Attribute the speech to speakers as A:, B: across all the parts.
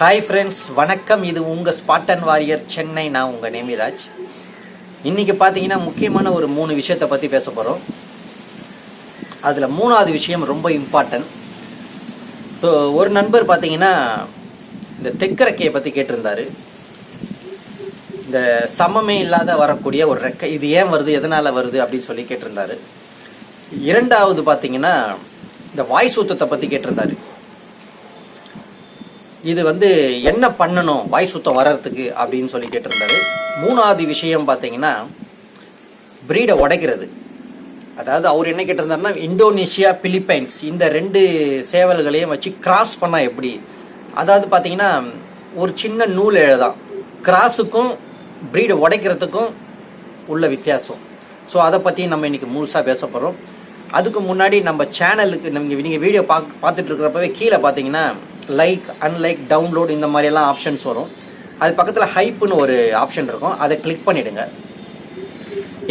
A: Hi friends வணக்கம். இது உங்கள் ஸ்பாட்டன் வாரியர் சென்னை. நான் உங்கள் நேமிராஜ். இன்றைக்கி பார்த்தீங்கன்னா முக்கியமான ஒரு மூணு விஷயத்தை பற்றி பேச போகிறோம் அதில் மூணாவது விஷயம் ரொம்ப இம்பார்ட்டன்ட் ஸோ ஒரு நண்பர் பார்த்தீங்கன்னா இந்த தெக்கரக்கையை பற்றி கேட்டிருந்தார். இந்த சமமே இல்லாத வரக்கூடிய ஒரு ரெக்கை இது ஏன் வருது எதனால் வருது அப்படின்னு சொல்லி கேட்டிருந்தாரு. இரண்டாவது பார்த்தீங்கன்னா இந்த வாய் சூத்தத்தை பற்றி கேட்டிருந்தாரு. இது வந்து என்ன பண்ணணும் வாய் சுத்தம் வர்றதுக்கு அப்படின்னு சொல்லி கேட்டிருந்தாரு. மூணாவது விஷயம் பார்த்தீங்கன்னா பிரீடை உடைக்கிறது. அதாவது அவர் என்ன கேட்டிருந்தாருன்னா இந்தோனேஷியா பிலிப்பைன்ஸ் இந்த ரெண்டு சேவல்களையும் வச்சு கிராஸ் பண்ணால் எப்படி? அதாவது பார்த்தீங்கன்னா ஒரு சின்ன நூல் எழுதான் கிராஸுக்கும் பிரீடை உடைக்கிறதுக்கும் உள்ள வித்தியாசம். ஸோ அதை பற்றி நம்ம இன்றைக்கி முழுசாக பேச போகிறோம் அதுக்கு முன்னாடி நம்ம சேனலுக்கு நீங்கள் நீங்கள் வீடியோ பாக் பார்த்துட்ருக்கிறப்பவே கீழே பார்த்தீங்கன்னா லைக் அன்லைக் டவுன்லோட் இந்த மாதிரியெல்லாம் ஆப்ஷன்ஸ் வரும். அது பக்கத்தில் ஹைப்புன்னு ஒரு ஆப்ஷன் இருக்கும். அதை கிளிக் பண்ணிவிடுங்க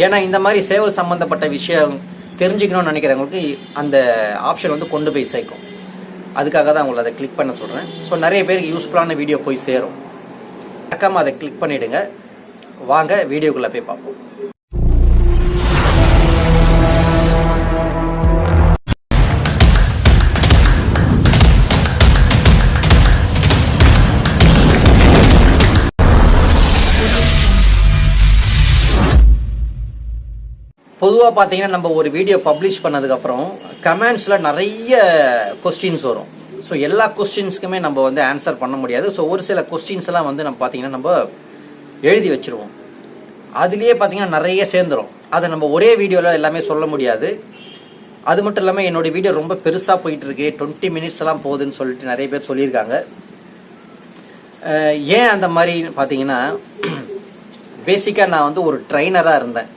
A: ஏன்னா இந்த மாதிரி சேவல் சம்மந்தப்பட்ட விஷயம் தெரிஞ்சுக்கணும்னு நினைக்கிறவங்களுக்கு அந்த ஆப்ஷன் வந்து கொண்டு போய் சேர்க்கும். அதுக்காக தான் உங்களை அதை கிளிக் பண்ண சொல்கிறேன் ஸோ நிறைய பேருக்கு யூஸ்ஃபுல்லான வீடியோ போய் சேரும். மறக்காமல் அதை கிளிக் பண்ணிவிடுங்க வாங்க வீடியோக்குள்ளே போய் பார்ப்போம். பொதுவாக பார்த்தீங்கன்னா நம்ம ஒரு வீடியோ பப்ளிஷ் பண்ணதுக்கப்புறம் கமெண்ட்ஸில் நிறைய கொஸ்டின்ஸ் வரும். ஸோ எல்லா கொஸ்டின்ஸ்க்குமே நம்ம வந்து ஆன்சர் பண்ண முடியாது. ஸோ ஒரு சில கொஸ்டின்ஸ்லாம் வந்து நம்ம பார்த்தீங்கன்னா நம்ம எழுதி வச்சிருவோம். அதுலேயே பார்த்தீங்கன்னா நிறைய சேர்ந்துரும். அதை நம்ம ஒரே வீடியோவில் எல்லாமே சொல்ல முடியாது. அது மட்டும் இல்லாமல் என்னோடய வீடியோ ரொம்ப பெருசாக போயிட்டுருக்கு. டுவெண்ட்டி மினிட்ஸ் எல்லாம் போகுதுன்னு சொல்லிட்டு நிறைய பேர் சொல்லியிருக்காங்க. ஏன் அந்த மாதிரி பார்த்தீங்கன்னா பேசிக்காக நான் வந்து ஒரு ட்ரைனராக இருந்தேன்.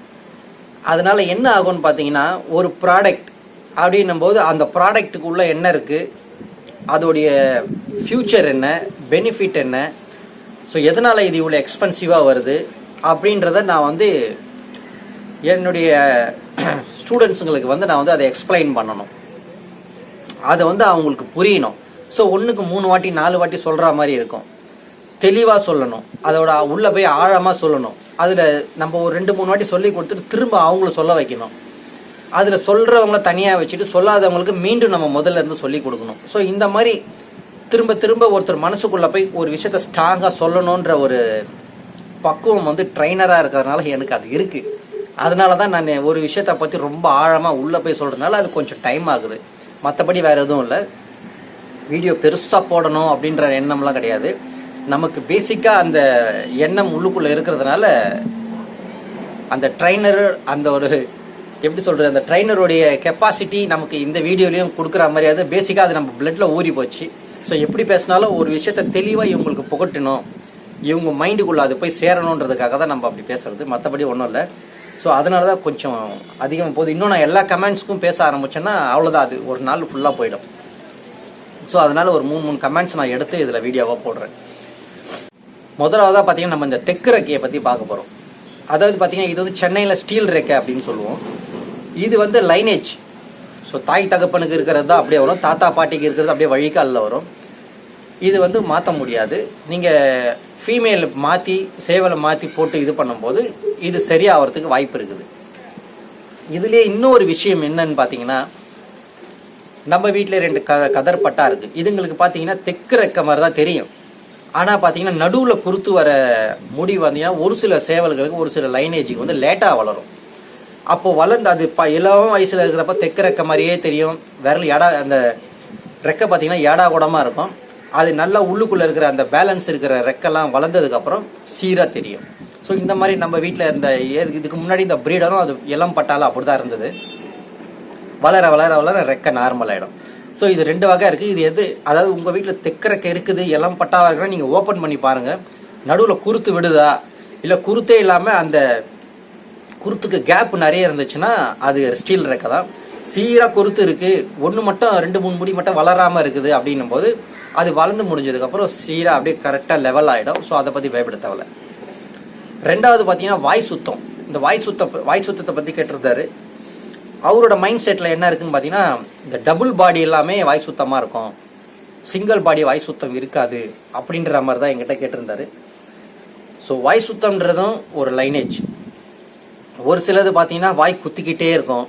A: அதனால் என்ன ஆகும்னு பார்த்தீங்கன்னா ஒரு ப்ராடக்ட் அப்படின்னும் போது அந்த ப்ராடக்ட்டுக்குள்ளே என்ன இருக்குது அதோடைய ஃப்யூச்சர் என்ன? பெனிஃபிட் என்ன? ஸோ எதனால் இது இவ்வளோ எக்ஸ்பென்சிவாக வருது? அப்படின்றத நான் வந்து என்னுடைய ஸ்டூடெண்ட்ஸுங்களுக்கு வந்து நான் வந்து அதை எக்ஸ்பிளைன் பண்ணணும். அதை வந்து அவங்களுக்கு புரியணும். ஸோ ஒன்றுக்கு மூணு வாட்டி நாலு வாட்டி சொல்கிற மாதிரி இருக்கும். தெளிவாக சொல்லணும். அதோட உள்ளே போய் ஆழமாக சொல்லணும். அதில் நம்ம ஒரு ரெண்டு மூணு வாட்டி சொல்லி கொடுத்துட்டு திரும்ப அவங்கள சொல்ல வைக்கணும். அதில் சொல்கிறவங்கள தனியாக வச்சுட்டு சொல்லாதவங்களுக்கு மீண்டும் நம்ம முதல்ல இருந்து சொல்லி கொடுக்கணும். ஸோ இந்த மாதிரி திரும்ப திரும்ப ஒருத்தர் மனசுக்குள்ளே போய் ஒரு விஷயத்த ஸ்ட்ராங்காக சொல்லணுன்ற ஒரு பக்குவம் வந்து ட்ரைனராக இருக்கிறதுனால எனக்கு அது இருக்குது அதனால தான் நான் ஒரு விஷயத்தை பற்றி ரொம்ப ஆழமாக உள்ளே போய் சொல்கிறதுனால அது கொஞ்சம் டைம் ஆகுது. மற்றபடி வேறு எதுவும் இல்லை. வீடியோ பெருசாக போடணும் அப்படின்ற எண்ணம்லாம் கிடையாது. நமக்கு பேசிக்காக அந்த எண்ணம் உள்ளுக்குள்ளே இருக்கிறதுனால அந்த ட்ரைனர் அந்த ஒரு எப்படி சொல்கிறது அந்த ட்ரைனருடைய கெப்பாசிட்டி நமக்கு இந்த வீடியோலையும் கொடுக்குற மாதிரியாவது பேசிக்காக அது நம்ம பிளட்டில் ஊறி போச்சு. ஸோ எப்படி பேசினாலும் ஒரு விஷயத்த தெளிவாக இவங்களுக்கு புகட்டணும். இவங்க மைண்டுக்குள்ளே அது போய் சேரணுன்றதுக்காக தான் நம்ம அப்படி பேசுறது. மற்றபடி ஒன்றும் இல்லை. ஸோ அதனால தான் கொஞ்சம் அதிகமாக போகுது. இன்னும் நான் எல்லா கமெண்ட்ஸ்க்கும் பேச ஆரம்பிச்சேன்னா அவ்வளோதான் அது ஒரு நாள் ஃபுல்லாக போயிடும். ஸோ அதனால் ஒரு மூணு மூணு கமெண்ட்ஸ் நான் எடுத்து இதில் வீடியோவாக போடுறேன். முதலாவதாக பார்த்தீங்கன்னா நம்ம இந்த தெக்கு ரெக்கையை பற்றி பார்க்க போகிறோம் அதாவது பார்த்தீங்கன்னா இது வந்து சென்னையில் ஸ்டீல் ரெக்கை அப்படின்னு சொல்லுவோம். இது வந்து லைனேஜ் ஸோ தாய் தகப்பனுக்கு இருக்கிறது தான் அப்படியே வரும். தாத்தா பாட்டிக்கு இருக்கிறது அப்படியே வழிகாலில் வரும். இது வந்து மாற்ற முடியாது. நீங்கள் ஃபீமேல் மாற்றி சேவலை மாற்றி போட்டு இது பண்ணும்போது இது சரியாகிறதுக்கு வாய்ப்பு இருக்குது. இதுலேயே இன்னொரு விஷயம் என்னன்னு பார்த்தீங்கன்னா நம்ம வீட்டில் ரெண்டு க கதர் பட்டா இருக்குது இதுங்களுக்கு பார்த்தீங்கன்னா தெக்கு ரெக்க மாதிரி தான் தெரியும். ஆனால் பார்த்தீங்கன்னா நடுவில் குறுத்து வர முடி வந்தீங்கன்னா ஒரு சில சேவல்களுக்கு ஒரு சில லைனேஜுக்கு வந்து லேட்டாக வளரும். அப்போ வளர்ந்து அது ப எல்லாம் வயசில் இருக்கிறப்ப தெக்க ரெக்க மாதிரியே தெரியும். விரல் எடா அந்த ரெக்கை பார்த்தீங்கன்னா ஏடா கூடமாக இருக்கும். அது நல்லா உள்ளுக்குள்ளே இருக்கிற அந்த பேலன்ஸ் இருக்கிற ரெக்கெல்லாம் வளர்ந்ததுக்கப்புறம் சீராக தெரியும். ஸோ இந்த மாதிரி நம்ம வீட்டில் இருந்த இதுக்கு முன்னாடி இந்த ப்ரீடரும் அது இளம் பட்டாலும் அப்படி தான் இருந்தது. வளர வளர வளர ரெக்க நார்மல் ஆகிடும் ஸோ இது ரெண்டு வகை இருக்குது இது எது? அதாவது உங்கள் வீட்டில் தெக்க ரெக்கை இருக்குது எல்லாம் பட்டாவாக இருக்குன்னா நீங்கள் ஓப்பன் பண்ணி பாருங்கள் நடுவில் குருத்து விடுதா? இல்லை குருத்தே இல்லாமல் அந்த குருத்துக்கு கேப் நிறைய இருந்துச்சுன்னா அது ஸ்டீல் ரெக்கை தான். சீராக குருத்து இருக்குது ஒன்று மட்டும் ரெண்டு மூணு முடி மட்டும் வளராமல் இருக்குது அப்படின்னும் போது அது வளர்ந்து முடிஞ்சதுக்கப்புறம் சீராக அப்படியே கரெக்டாக லெவல் ஆகிடும் ஸோ அதை பற்றி பயப்பட தேவையில்ல. ரெண்டாவது பார்த்தீங்கன்னா வாய் சுத்தம். இந்த வாய் சுத்த வாய் சுத்தத்தை பற்றி கேட்டிருந்தாரு. அவரோட மைண்ட் செட்டில் என்ன இருக்குன்னு பார்த்தீங்கன்னா இந்த டபுள் பாடி எல்லாமே வாய் சுத்தமாக இருக்கும். சிங்கிள் பாடி வாய் சுத்தம் இருக்காது அப்படின்ற மாதிரி தான் எங்கிட்ட கேட்டிருந்தாரு. ஸோ வாய் சுத்தம்ன்றதும் ஒரு லைனேஜ் ஒரு சிலது பார்த்தீங்கன்னா வாய் குத்திக்கிட்டே இருக்கும்.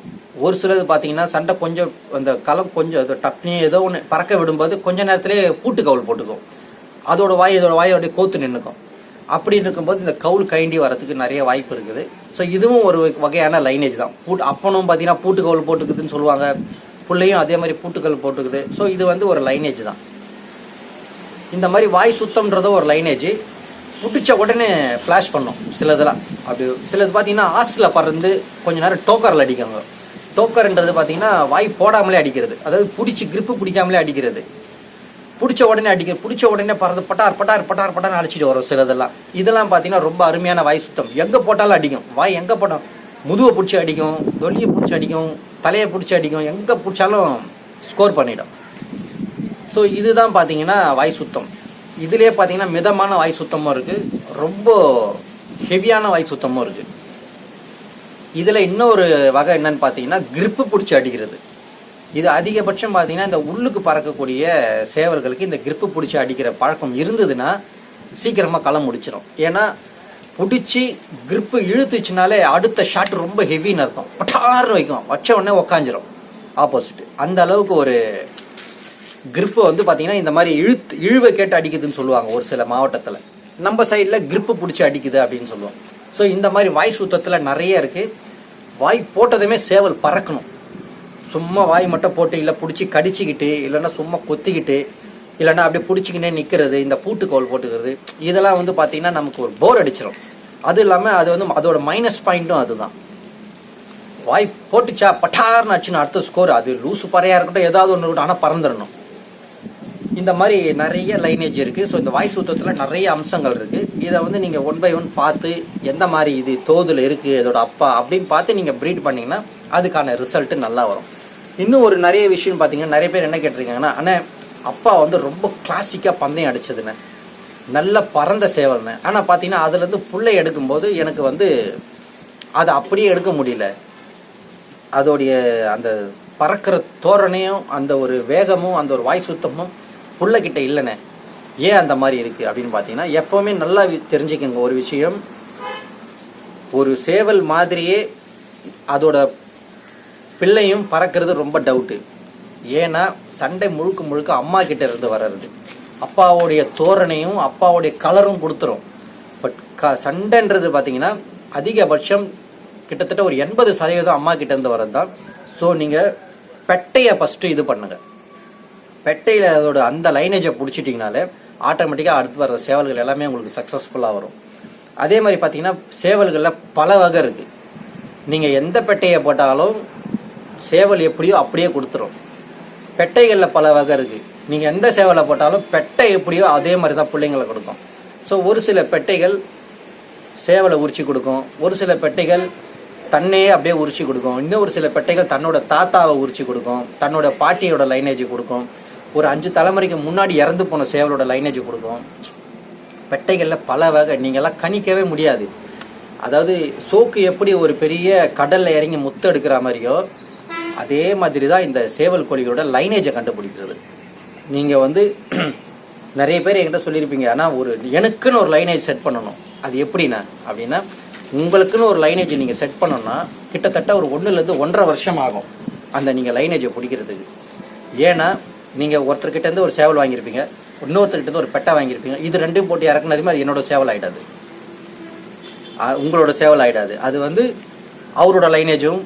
A: ஒரு சிலது பார்த்தீங்கன்னா சண்டை கொஞ்சம் அந்த களம் கொஞ்சம் டப்னி ஏதோ ஒன்று பறக்க விடும்போது கொஞ்ச நேரத்திலே பூட்டு கவுல் போட்டுக்கும். அதோட வாய் இதோட வாய் அப்படியே கோத்து நின்றுக்கும் அப்படி இருக்கும்போது இந்த கவுல் கைண்டி வரதுக்கு நிறைய வாய்ப்பு இருக்குது. ஸோ இதுவும் ஒரு வகையான லைனேஜ் தான். பூட் அப்பனும் பார்த்தீங்கன்னா பூட்டு கவுல் போட்டுக்குதுன்னு சொல்லுவாங்க. பிள்ளையும் அதே மாதிரி பூட்டுக்கல் போட்டுக்குது. ஸோ இது வந்து ஒரு லைனேஜ் தான். இந்த மாதிரி வாய் சுத்தம்ன்றதும் ஒரு லைனேஜ் புடிச்ச உடனே ஃப்ளாஷ் பண்ணும் சிலதெல்லாம் அப்படி சிலது பார்த்தீங்கன்னா ஆசில் பறந்து கொஞ்ச நேரம் டோக்கரில் அடிக்காங்க. டோக்கர்ன்றது பார்த்தீங்கன்னா வாய் போடாமலே அடிக்கிறது. அதாவது பிடிச்சி கிரிப்பு பிடிக்காமலே அடிக்கிறது. பிடிச்ச உடனே அடிக்க பிடிச்ச உடனே பறந்து பட்டார் பட்டார் பட்டார் பட்டார் அடிச்சிட்டு வரும் சில இதெல்லாம் பார்த்தீங்கன்னா ரொம்ப அருமையான வாய் சுத்தம். எங்கே போட்டாலும் அடிக்கும். வாய் எங்கே போட்டோம் முதுவை பிடிச்சி அடிக்கும் தொலியை பிடிச்சி அடிக்கும் தலையை பிடிச்சி அடிக்கும் எங்கே பிடிச்சாலும் ஸ்கோர் பண்ணிடும். ஸோ இதுதான் பார்த்தீங்கன்னா வாய் சுத்தம். இதுலேயே பார்த்தீங்கன்னா மிதமான வாய் சுத்தமும் இருக்குது ரொம்ப ஹெவியான வாய் சுத்தமும் இருக்குது இதில் இன்னொரு வகை என்னன்னு பார்த்தீங்கன்னா கிரிப்பு பிடிச்சி அடிக்கிறது. இது அதிகபட்சம் பார்த்தீங்கன்னா இந்த உள்ளுக்கு பறக்கக்கூடிய சேவல்களுக்கு இந்த கிரிப்பு பிடிச்சி அடிக்கிற பழக்கம் இருந்ததுன்னா சீக்கிரமாக களம் முடிச்சிடும் ஏன்னா பிடிச்சி கிரிப்பு இழுத்துச்சுனாலே அடுத்த ஷாட் ரொம்ப ஹெவின்னு அர்த்தம். பட்டார்னு வைக்கும். வச்ச உடனே உக்காஞ்சிரும். ஆப்போசிட் அந்த அளவுக்கு ஒரு grip வந்து பார்த்தீங்கன்னா இந்த மாதிரி இழுத்து இழுவை கேட்டு அடிக்குதுன்னு சொல்லுவாங்க ஒரு சில மாவட்டத்தில். நம்ம சைடில் கிரிப்பு பிடிச்சி அடிக்குது அப்படின்னு சொல்லுவோம். ஸோ இந்த மாதிரி வாய் சுத்தத்தில் நிறைய இருக்குது வாய் போட்டதுமே சேவல் பறக்கணும். சும்மா வாய் மட்டும் போட்டு இல்லை பிடிச்சி கடிச்சிக்கிட்டு இல்லைன்னா சும்மா கொத்திக்கிட்டு இல்லைன்னா அப்படியே பிடிச்சிக்கினே நிற்கிறது இந்த பூட்டுக்கோல் போட்டுக்கிறது இதெல்லாம் வந்து பார்த்தீங்கன்னா நமக்கு ஒரு போர் அடிச்சிடும் அது இல்லாமல் அது வந்து அதோட மைனஸ் பாயிண்ட்டும் அதுதான். வாய் போட்டுச்சா பட்டார்னு ஆச்சுன்னு அடுத்த ஸ்கோர் அது லூசு பறையாக இருக்கட்டும் ஏதாவது ஒன்று இருக்கட்டும் ஆனால் பறந்துடணும். இந்த மாதிரி நிறைய லைனேஜ் இருக்குது ஸோ இந்த வாய் சுத்தத்தில் நிறைய அம்சங்கள் இருக்குது இதை வந்து நீங்கள் ஒன் பை ஒன் பார்த்து எந்த மாதிரி இது தோதில் இருக்குது இதோட அப்பா அப்படின்னு பார்த்து நீங்கள் ப்ரீட் பண்ணிங்கன்னா அதுக்கான ரிசல்ட்டு நல்லா வரும். இன்னும் ஒரு நிறைய விஷயம் பார்த்தீங்கன்னா நிறைய பேர் என்ன கேட்டிருக்காங்கன்னா ஆனால் அப்பா வந்து ரொம்ப கிளாசிக்காக பந்தயம் அடிச்சதுண்ணே. நல்ல பறந்த சேவல்னு ஆனால் பார்த்தீங்கன்னா அதுலேருந்து புள்ளை எடுக்கும்போது எனக்கு வந்து அதை அப்படியே எடுக்க முடியல. அதோடைய அந்த பறக்கிற தோரணையும் அந்த ஒரு வேகமும் அந்த ஒரு வாய் சுத்தமும் புள்ளைக்கிட்ட இல்லைண்ணே. ஏன் அந்த மாதிரி இருக்குது அப்படின்னு பார்த்தீங்கன்னா எப்போவுமே நல்லா தெரிஞ்சுக்கோங்க தெரிஞ்சுக்கங்க ஒரு விஷயம். ஒரு சேவல் மாதிரியே அதோட பிள்ளையும் பறக்கிறது ரொம்ப டவுட்டு ஏன்னா சண்டை முழுக்க முழுக்க அம்மா கிட்ட இருந்து வர்றது. அப்பாவுடைய தோரணையும் அப்பாவுடைய கலரும் கொடுத்துரும். பட் க சண்டைன்றது பார்த்தீங்கன்னா அதிகபட்சம் கிட்டத்தட்ட ஒரு எண்பது சதவீதம் அம்மா கிட்ட இருந்து வர்றது தான் ஸோ நீங்கள் பெட்டையை ஃபஸ்ட்டு இது பண்ணுங்க. பெட்டையில் அதோட அந்த லைனேஜை பிடிச்சிட்டிங்கனாலே ஆட்டோமேட்டிக்காக அடுத்து வர்ற சேவல்கள் எல்லாமே உங்களுக்கு சக்ஸஸ்ஃபுல்லாக வரும். அதே மாதிரி பார்த்தீங்கன்னா சேவல்களில் பல வகை இருக்குது நீங்கள் எந்த பெட்டையை போட்டாலும் சேவல் எப்படியோ அப்படியே கொடுத்துரும். பெட்டைகளில் பல வகை இருக்குது நீங்கள் எந்த சேவலை போட்டாலும் பெட்டை எப்படியோ அதே மாதிரி தான் பிள்ளைங்களை கொடுக்கும். ஸோ ஒரு சில பெட்டைகள் சேவலை உரிச்சு கொடுக்கும். ஒரு சில பெட்டைகள் தன்னையே அப்படியே உரிச்சு கொடுக்கும். இன்னும் ஒரு சில பெட்டைகள் தன்னோட தாத்தாவை உரிச்சு கொடுக்கும். தன்னோட பாட்டியோட லைனேஜ் கொடுக்கும். ஒரு அஞ்சு தலைமுறைக்கு முன்னாடி இறந்து போன சேவலோட லைனேஜ் கொடுக்கும். பெட்டைகளில் பல வகை. நீங்கள்லாம் கணிக்கவே முடியாது. அதாவது சோக்கு எப்படி ஒரு பெரிய கடலில் இறங்கி முத்து எடுக்கிற மாதிரியோ அதே மாதிரி தான் இந்த சேவல் கோழிகளோட லைனேஜை கண்டுபிடிக்கிறது. நீங்கள் வந்து நிறைய பேர் என்கிட்ட சொல்லியிருப்பீங்க ஆனால் ஒரு எனக்குன்னு ஒரு லைனேஜ் செட் பண்ணணும். அது எப்படின்னா அப்படின்னா உங்களுக்குன்னு ஒரு லைனேஜ் நீங்கள் செட் பண்ணணும்னா கிட்டத்தட்ட ஒரு ஒன்றுலேருந்து ஒன்றரை வருஷம் ஆகும் அந்த நீங்கள் லைனேஜை பிடிக்கிறதுக்கு. ஏன்னா நீங்கள் ஒருத்தர்கிட்டேருந்து ஒரு சேவல் வாங்கியிருப்பீங்க இன்னொருத்தர்கிட்ட இருந்து ஒரு பெட்டை வாங்கியிருப்பீங்க இது ரெண்டும் போட்டு இறக்குனதுமே அது என்னோட சேவல் ஆயிடாது. உங்களோட சேவல் ஆகிடாது அது வந்து அவரோட லைனேஜும்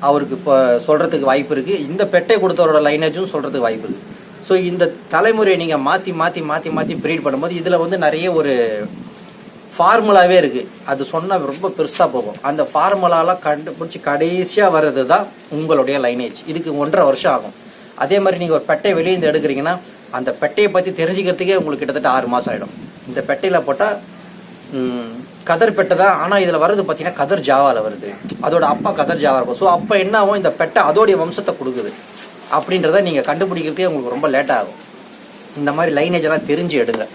A: அவருக்கு இப்போ சொல்கிறதுக்கு வாய்ப்பு இருக்குது இந்த பெட்டை கொடுத்தவரோட லைனேஜும் சொல்கிறதுக்கு வாய்ப்பு இருக்குது ஸோ இந்த தலைமுறையை நீங்கள் மாற்றி மாற்றி மாற்றி மாற்றி ப்ரீட் பண்ணும்போது இதில் வந்து நிறைய ஒரு ஃபார்முலாவே இருக்குது அது சொன்னால் ரொம்ப பெருசாக போகும். அந்த ஃபார்முலாலாம் கண்டுபிடிச்சி கடைசியாக வர்றது தான் உங்களுடைய லைனேஜ் இதுக்கு ஒன்றரை வருஷம் ஆகும். அதே மாதிரி நீங்கள் ஒரு பெட்டை வெளியே இருந்து எடுக்கிறீங்கன்னா அந்த பெட்டையை பற்றி தெரிஞ்சுக்கிறதுக்கே உங்களுக்கு கிட்டத்தட்ட ஆறு மாதம் ஆகிடும் இந்த பெட்டையில் போட்டால் கதர் பெட்டை தான் ஆனால் இதில் வர்றது பார்த்தீங்கன்னா கதர் ஜாவாவில் வருது. அதோட அப்பா கதர் ஜாவா இருக்கும். ஸோ அப்போ என்ன ஆகும்? இந்த பெட்டை அதோடைய வம்சத்தை கொடுக்குது. அப்படின்றத நீங்கள் கண்டுபிடிக்கிறதே உங்களுக்கு ரொம்ப லேட் ஆகும். இந்த மாதிரி லைனேஜ் எல்லாம் தெரிஞ்சு எடுங்க.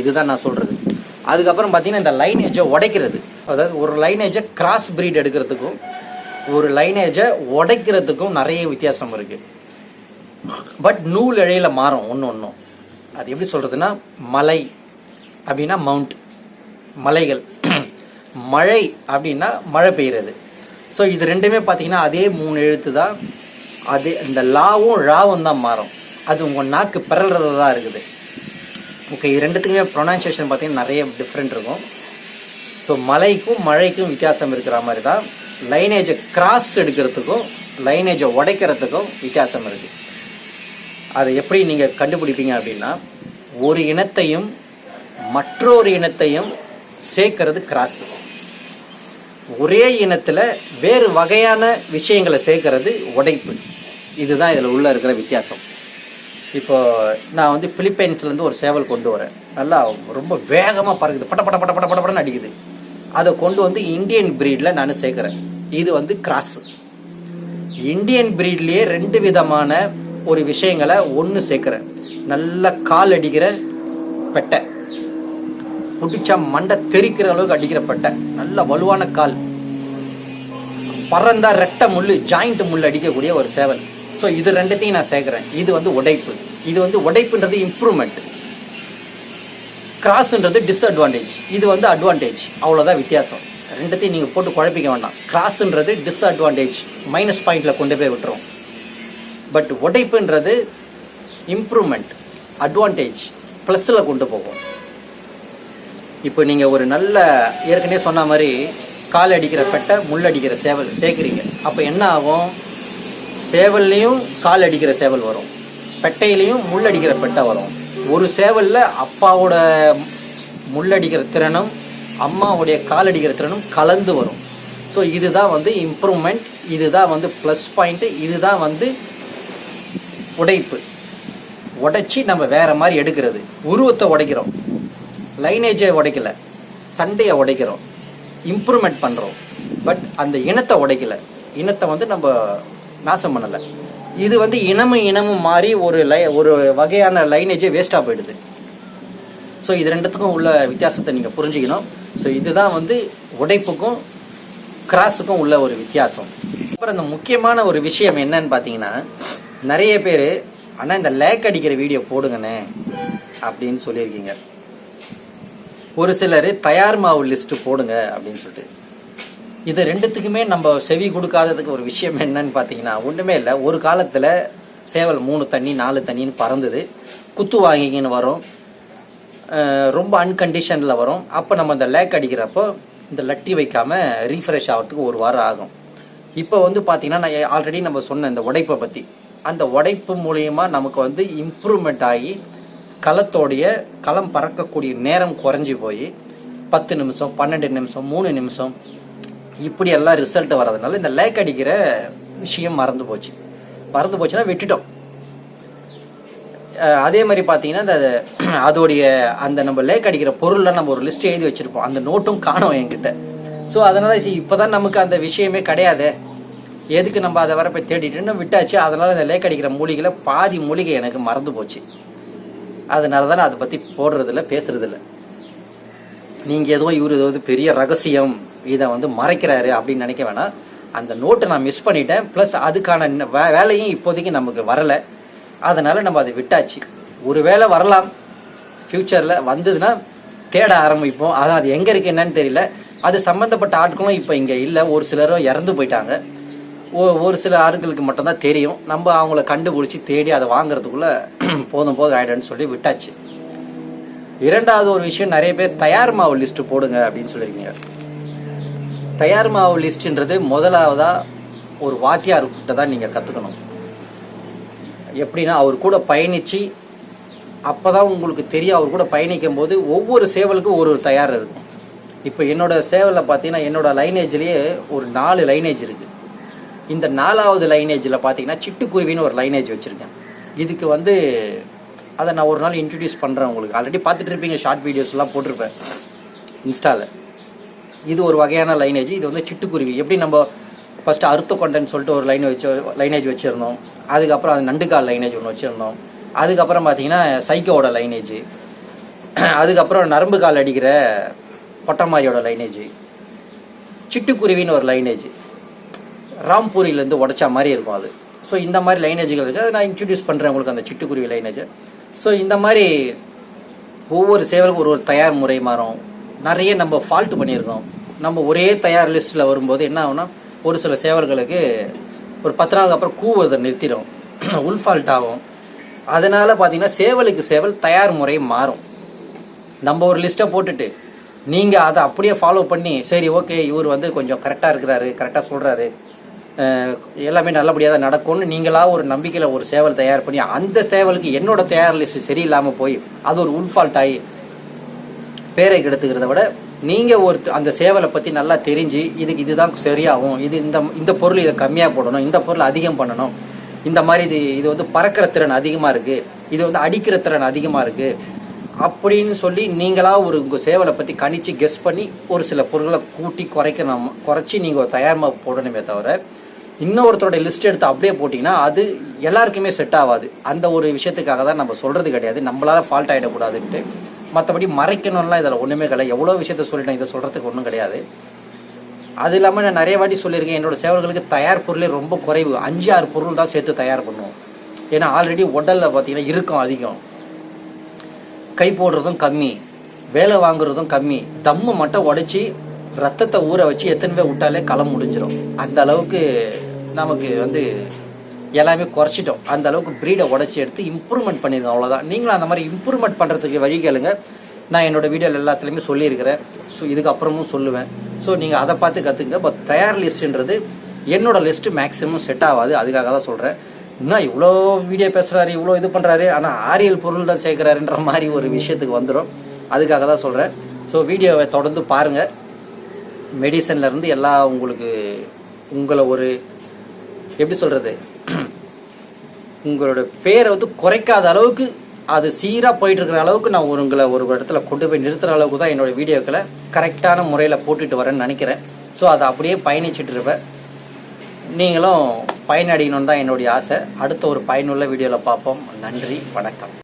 A: இதுதான் நான் சொல்கிறது அதுக்கப்புறம் பார்த்தீங்கன்னா இந்த லைனேஜை உடைக்கிறது. அதாவது ஒரு லைனேஜை கிராஸ் பிரீட் எடுக்கிறதுக்கும் ஒரு லைனேஜை உடைக்கிறதுக்கும் நிறைய வித்தியாசம் இருக்குது பட் நூல் இழையில மாறும். ஒன்று ஒன்றும் அது எப்படி சொல்கிறதுனா மலை. அப்படின்னா மவுண்ட் மலைகள். மழை அப்படின்னா மழை பெய்யுறது. ஸோ இது ரெண்டுமே பார்த்தீங்கன்னா அதே மூணு எழுத்து தான். அதே இந்த லாவும் ராவும் தான் மாறும். அது உங்கள் நாக்கு பிறல்றது தான் இருக்குது. ஓகே இது ரெண்டுத்துக்குமே ப்ரொனன்சியேஷன் பார்த்தீங்கன்னா நிறைய டிஃப்ரெண்ட் இருக்கும். ஸோ மலைக்கும் மழைக்கும் வித்தியாசம் இருக்கிற மாதிரி தான். லைனேஜை கிராஸ் எடுக்கிறதுக்கும் லைனேஜை உடைக்கிறதுக்கும் வித்தியாசம் இருக்குது அதை எப்படி நீங்கள் கண்டுபிடிப்பீங்க அப்படின்னா ஒரு இனத்தையும் மற்றொரு இனத்தையும் சேர்க்கறது கிராஸ். ஒரே இனத்தில் வேறு வகையான விஷயங்களை சேர்க்கறது உடைப்பு. இதுதான் இதில் உள்ள இருக்கிற வித்தியாசம். இப்போ நான் வந்து பிலிப்பைன்ஸ்லேருந்து ஒரு சேவல் கொண்டு வரேன். நல்லா ரொம்ப வேகமாக பறக்குது. பட்ட பட்ட பட்ட பட பட படன்னு அடிக்குது. அதை கொண்டு வந்து இந்தியன் ப்ரீடில் நான் சேர்க்குறேன். இது வந்து கிராஸ். இந்தியன் ப்ரீட்லேயே ரெண்டு விதமான ஒரு விஷயங்களை ஒன்று சேர்க்குறேன். நல்ல கால் அடிக்கிற பெட்டை. பிடிச்சா மண்டை தெறிக்கிற அளவுக்கு அடிக்கிற நல்ல வலுவான கால். பறந்தா ரெட்டை முள் ஜாயிண்ட் முள் அடிக்கக்கூடிய ஒரு சேவல். ஸோ இது ரெண்டுத்தையும் நான் சேர்க்குறேன். இது வந்து உடைப்பு. இது வந்து உடைப்புன்றது இம்ப்ரூவ்மெண்ட் கிராஸ்ன்றது டிஸ்அட்வான்டேஜ் இது வந்து அட்வான்டேஜ் அவ்வளோதான் வித்தியாசம். ரெண்டுத்தையும் நீங்கள் போட்டு குழப்பிக்க வேண்டாம். கிராஸ்ன்றது டிஸ்அட்வான்டேஜ் மைனஸ் பாயிண்டில் கொண்டு போய் விட்டுரும். பட் உடைப்புன்றது இம்ப்ரூவ்மெண்ட் அட்வான்டேஜ் ப்ளஸில் கொண்டு போகும். இப்போ நீங்கள் ஒரு நல்ல ஏற்கனவே சொன்ன மாதிரி கால் அடிக்கிற பெட்டை முள் அடிக்கிற சேவல் சேர்க்குறீங்க. அப்போ என்ன ஆகும்? சேவல்லையும் கால் அடிக்கிற சேவல் வரும். பெட்டையிலையும் முள் அடிக்கிற பெட்டை வரும். ஒரு சேவலில் அப்பாவோட முள் அடிக்கிற திறனும் அம்மாவுடைய கால் அடிக்கிற திறனும் கலந்து வரும். ஸோ இதுதான் வந்து இம்ப்ரூவ்மெண்ட் இதுதான் வந்து ப்ளஸ் பாயிண்ட்டு இதுதான் வந்து உடைப்பு. உடைச்சி நம்ம வேறு மாதிரி எடுக்கிறது. உருவத்தை உடைக்கிறோம். லைனேஜை உடைக்கல. சண்டையை உடைக்கிறோம். இம்ப்ரூவ்மெண்ட் பண்ணுறோம் பட் அந்த இனத்தை உடைக்கல. இனத்தை வந்து நம்ம நாசம் பண்ணலை. இது வந்து இனமும் இனமும் மாறி ஒரு லை ஒரு வகையான லைனேஜே வேஸ்ட்டாக போயிடுது. ஸோ இது ரெண்டுத்துக்கும் உள்ள வித்தியாசத்தை நீங்கள் புரிஞ்சுக்கணும். ஸோ இதுதான் வந்து உடைப்புக்கும் கிராஸுக்கும் உள்ள ஒரு வித்தியாசம். அப்புறம் இந்த முக்கியமான ஒரு விஷயம் என்னன்னு பார்த்தீங்கன்னா நிறைய பேர் ஆனால் இந்த லேக் அடிக்கிற வீடியோ போடுங்கண்ணே அப்படின்னு சொல்லியிருக்கீங்க. ஒரு சிலர் தயார் மாவு லிஸ்ட்டு போடுங்க அப்படின்னு சொல்லிட்டு. இது ரெண்டுத்துக்குமே நம்ம செவி கொடுக்காததுக்கு ஒரு விஷயம் என்னன்னு பார்த்தீங்கன்னா ஒன்றுமே இல்லை. ஒரு காலத்தில் சேவல் மூணு தண்ணி நாலு தண்ணின்னு பறந்தது. குத்து வாங்கிக்கின்னு வரும். ரொம்ப அன்கண்டிஷனில் வரும். அப்போ நம்ம இந்த லேக் அடிக்கிறப்போ இந்த லட்டி வைக்காம ரீஃப்ரெஷ் ஆகிறதுக்கு ஒரு வாரம் ஆகும். இப்போ வந்து பார்த்தீங்கன்னா நான் ஆல்ரெடி நம்ம சொன்ன இந்த உடைப்பை பற்றி அந்த உடைப்பு மூலயமா நமக்கு வந்து இம்ப்ரூவ்மெண்ட் ஆகி களத்தோடைய களம் பறக்கக்கூடிய நேரம் குறைஞ்சி போய் பத்து நிமிஷம் பன்னெண்டு நிமிஷம் மூணு நிமிஷம் இப்படி எல்லாம் ரிசல்ட் வர்றதுனால இந்த லேக் அடிக்கிற விஷயம் மறந்து போச்சு. மறந்து போச்சுன்னா விட்டுட்டோம். அதே மாதிரி பார்த்தீங்கன்னா இந்த அதோடைய அந்த நம்ம லேக் அடிக்கிற பொருள்லாம் நம்ம ஒரு லிஸ்ட் எழுதி வச்சிருப்போம். அந்த நோட்டும் காணும் என்கிட்ட. ஸோ அதனால இப்போ இப்போதான் நமக்கு அந்த விஷயமே கிடையாது. எதுக்கு நம்ம அதை வர போய் தேடிட்டு விட்டாச்சு. அதனால அந்த லேக் அடிக்கிற மூலிகளை பாதி மூலிகை எனக்கு மறந்து போச்சு. அதனால தான் அதை பற்றி போடுறதில்ல பேசுகிறதில்ல நீங்கள் எதுவும் இவர் ஏதாவது பெரிய ரகசியம் இதை வந்து மறைக்கிறாரு அப்படின்னு நினைக்க வேணாம். அந்த நோட்டை நான் மிஸ் பண்ணிட்டேன். ப்ளஸ் அதுக்கான வே- வேலையும் இப்போதைக்கு நமக்கு வரலை. அதனால் நம்ம அதை விட்டாச்சு. ஒரு வேளை வரலாம். ஃப்யூச்சரில் வந்ததுன்னா தேட ஆரம்பிப்போம். அதான் அது எங்கே இருக்குது என்னன்னு தெரியல. அது சம்மந்தப்பட்ட ஆட்களும் இப்போ இங்கே இல்லை. ஒரு சிலரும் இறந்து போயிட்டாங்க. ஒரு சில ஆண்களுக்கு மட்டும்தான் தெரியும். நம்ம அவங்கள கண்டுபிடிச்சி தேடி அதை வாங்குறதுக்குள்ளே போதும் போதும் ஆயிடுன்னு சொல்லி விட்டாச்சு. இரண்டாவது ஒரு விஷயம் நிறைய பேர் தயார் மாவு லிஸ்ட்டு போடுங்க அப்படின்னு சொல்லியிருக்கீங்க. தயார் மாவு லிஸ்ட்ன்றது முதலாவதாக ஒரு வாத்தியார் கிட்ட தான் நீங்கள் கற்றுக்கணும் எப்படின்னா அவர் கூட பயணித்து அப்போ தான் உங்களுக்கு தெரியும் அவர் கூட பயணிக்கும் போது ஒவ்வொரு சேவலுக்கும் ஒரு ஒரு தயார் இருக்கும். இப்போ என்னோடய சேவலில் பார்த்தீங்கன்னா என்னோடய லைனேஜ்லேயே ஒரு நாலு லைனேஜ் இருக்குது இந்த நாலாவது லைனேஜில் பார்த்தீங்கன்னா சிட்டுக்குருவின்னு ஒரு லைனேஜ் வச்சுருக்கேன். இதுக்கு வந்து அதை நான் ஒரு நாள் இன்ட்ரடியூஸ் பண்ணுறேன் உங்களுக்கு. ஆல்ரெடி பார்த்துட்டு இருப்பீங்க ஷார்ட் வீடியோஸ்லாம் போட்டிருப்பேன் இன்ஸ்டாவில் இது ஒரு வகையான லைனேஜ் இது வந்து சிட்டுக்குருவி. எப்படி நம்ம ஃபஸ்ட்டு அறுத்த கொண்டன்னு சொல்லிட்டு ஒரு லைன் வச்சு லைனேஜ் வச்சுருந்தோம். அதுக்கப்புறம் அது நண்டுக்கால் லைனேஜ் ஒன்று வச்சுருந்தோம். அதுக்கப்புறம் பார்த்தீங்கன்னா சைக்கோட லைனேஜ் அதுக்கப்புறம் நரம்பு கால் அடிக்கிற பொட்டமாரியோட லைனேஜ் சிட்டுக்குருவின்னு ஒரு லைனேஜ் ராம்பூரியிலேருந்து உடைச்ச மாதிரி இருக்கும் அது. ஸோ இந்த மாதிரி லைனேஜ்கள் இருக்குது அதை நான் இன்ட்ரடியூஸ் பண்ணுறேன் உங்களுக்கு அந்த சிட்டுக்குருவி லைனேஜ். ஸோ இந்த மாதிரி ஒவ்வொரு சேவலுக்கும் ஒரு ஒரு தயார் முறை மாறும். நிறைய நம்ம ஃபால்ட் பண்ணியிருக்கோம். நம்ம ஒரே தயார் லிஸ்ட்டில் வரும்போது என்ன ஆகும்னா ஒரு சில சேவல்களுக்கு ஒரு பத்து நாளுக்கு அப்புறம் கூவுறதை நிறுத்திடும். உள் ஃபால்ட் ஆகும். அதனால் பார்த்தீங்கன்னா சேவலுக்கு சேவல் தயார் முறை மாறும். நம்ம ஒரு லிஸ்ட்டை போட்டுட்டு நீங்கள் அதை அப்படியே ஃபாலோ பண்ணி சரி ஓகே இவர் வந்து கொஞ்சம் கரெக்டாக இருக்கிறாரு கரெக்டாக சொல்கிறாரு எல்லாமே நல்லபடியாக தான் நடக்கும்னு நீங்களாக ஒரு நம்பிக்கையில் ஒரு சேவல் தயார் பண்ணி அந்த சேவலுக்கு என்னோட தயார் லிஸ்ட் சரியில்லாமல் போய் அது ஒரு உள்ஃபால்ட் ஆகி பேரை கெடுத்துக்கிறத விட நீங்கள் ஒரு அந்த சேவலை பற்றி நல்லா தெரிஞ்சு இதுக்கு இதுதான் சரியாகும். இது இந்த இந்த பொருள் இதை கம்மியாக போடணும் இந்த பொருள் அதிகம் பண்ணணும். இந்த மாதிரி இது இது வந்து பறக்கிற திறன் அதிகமாக இருக்குது இது வந்து அடிக்கிற திறன் அதிகமாக இருக்குது அப்படின்னு சொல்லி நீங்களாக ஒரு உங்கள் சேவலை பற்றி கணிச்சு கெஸ் பண்ணி ஒரு சில பொருட்களை கூட்டி குறைக்கணும் குறைச்சி நீங்கள் தயாரமாக போடணுமே தவிர இன்னொருத்தரோட லிஸ்ட் எடுத்து அப்படியே போட்டிங்கன்னா அது எல்லாருக்குமே செட் ஆகாது. அந்த ஒரு விஷயத்துக்காக தான் நம்ம சொல்கிறது கிடையாது. நம்மளால் ஃபால்ட் ஆகிடக்கூடாதுன்ட்டு மற்றபடி மறைக்கணும்லாம் இதில் ஒன்றுமே கிடையாது. எவ்வளோ விஷயத்த சொல்லிட்டேன் இதை சொல்கிறதுக்கு ஒன்றும் கிடையாது. அது இல்லாமல் நான் நிறைய வாட்டி சொல்லியிருக்கேன் என்னோட சேவல்களுக்கு தயார் பொருளே ரொம்ப குறைவு. அஞ்சு ஆறு பொருள் தான் சேர்த்து தயார் பண்ணுவோம். ஏன்னா ஆல்ரெடி உடலில் பார்த்தீங்கன்னா இருக்கும் அதிகம். கை போடுறதும் கம்மி. வேலை வாங்குறதும் கம்மி. தம்மு மட்டும் உடச்சி ரத்தத்தை ஊற வச்சு எத்தனை பேர் விட்டாலே களம் முடிஞ்சிடும் அந்த அளவுக்கு நமக்கு வந்து எல்லாமே குறைச்சிட்டோம். அந்த அளவுக்கு ப்ரீடை உடச்சி எடுத்து இம்ப்ரூவ்மெண்ட் பண்ணியிருக்கோம் அவ்வளோதான் நீங்களும் அந்த மாதிரி இம்ப்ரூவ்மெண்ட் பண்ணுறதுக்கு வழி கேளுங்க. நான் என்னோடய வீடியோவில் எல்லாத்துலேயுமே சொல்லியிருக்கிறேன். ஸோ இதுக்கப்புறமும் சொல்லுவேன். ஸோ நீங்கள் அதை பார்த்து கற்றுங்க பட் தயார் லிஸ்ட்டுன்றது என்னோடய லிஸ்ட்டு மேக்ஸிமம் செட் ஆகாது. அதுக்காக தான் சொல்கிறேன் இன்னும் இவ்வளோ வீடியோ பேசுகிறாரு இவ்வளோ இது பண்ணுறாரு ஆனால் ஆரியல் பொருள் தான் சேர்க்குறாருன்ற மாதிரி ஒரு விஷயத்துக்கு வந்துடும் அதுக்காக தான் சொல்கிறேன் ஸோ வீடியோவை தொடர்ந்து பாருங்கள் மெடிசன்லேருந்து எல்லா உங்களுக்கு உங்களை ஒரு எப்படி சொல்கிறது உங்களோட பேரை வந்து குறைக்காத அளவுக்கு அது சீராக போயிட்டு இருக்கிற அளவுக்கு நான் உங்களை ஒரு இடத்துல கொண்டு போய் நிறுத்துகிற அளவுக்கு தான் என்னோட வீடியோக்களை கரெக்டான முறையில் போட்டுட்டு வரேன்னு நினைக்கிறேன். ஸோ அதை அப்படியே பயணிச்சுட்டு இருப்பேன் நீங்களும் பயனடையணும்னு தான் என்னுடைய ஆசை. அடுத்த ஒரு பயனுள்ள வீடியோவில் பார்ப்போம். நன்றி வணக்கம்.